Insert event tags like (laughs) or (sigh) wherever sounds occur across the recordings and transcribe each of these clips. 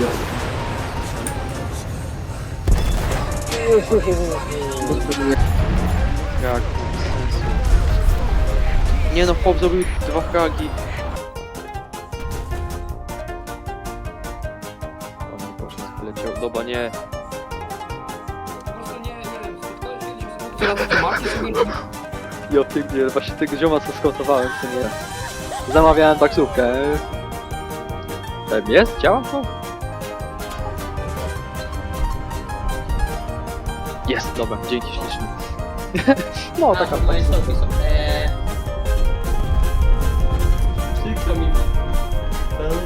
Jak bez sensu. Nie no, chłop zrobił dwa fragi. O nie, poszedł, wyleciał. Dobra, nie. Ja pięknie, właśnie tego zioma co skontowałem, co nie. Zamawiałem taksówkę. Tam jest? Działa to? Jest, dobra, dzięki ślicznie. (laughs) no, taka moje stopy są. Eee, Przykro mi.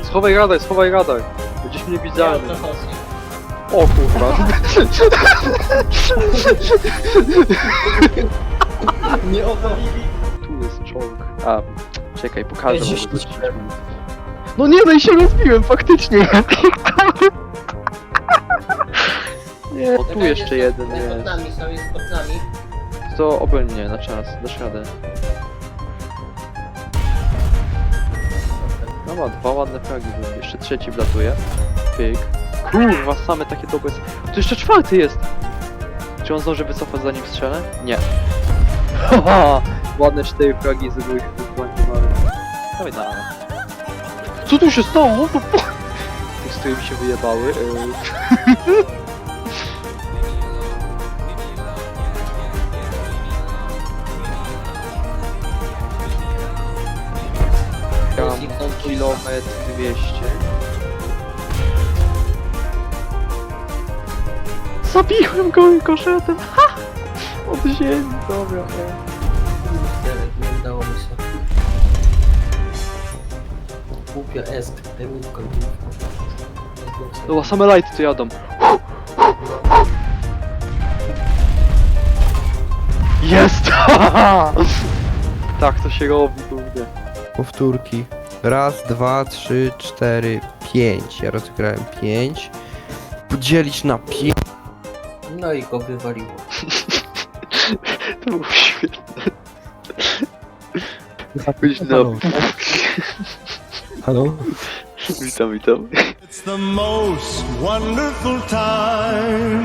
Schowaj radar, schowaj radar. Będziesz mnie ja widzialny. O kurwa. (laughs) Nie o to. Tu jest czołg. A, czekaj, pokażę. No nie, no i się rozbiłem, faktycznie. (laughs) O, tu jeszcze jeden Jest pod jest. nami, są jest pod nami. To obroń mnie na czas, dasz radę. No ma dwa ładne fragi, były. jeszcze trzeci wlatuje. Pyk. Kurwa, same takie dobre. Tu jeszcze czwarty jest! Czy on zdąży wycofać zanim strzelę? Nie. Haha! (laughs) Ładne cztery fragi z byłych wykładnie mamy. Dawaj. Co tu się stało? (laughs) Tych, z którymi się wyjebały. Yy. (laughs) Mam kilometr 200. Zabiłem go koszetem! Ha! Od ziemi, dobra. nie. Kurde, nie udało mi się. Głupia esk, emówka, Dobra, same lighty tu jadą. Jest! (laughs) tak to się robi, kurde. Powtórki. Raz, dwa, trzy, cztery, pięć. Ja rozegrałem pięć. Podzielić na pięć. No i go wywaliło. (laughs) To było świetne. No. Halo? Witam, witam. It's the most wonderful time.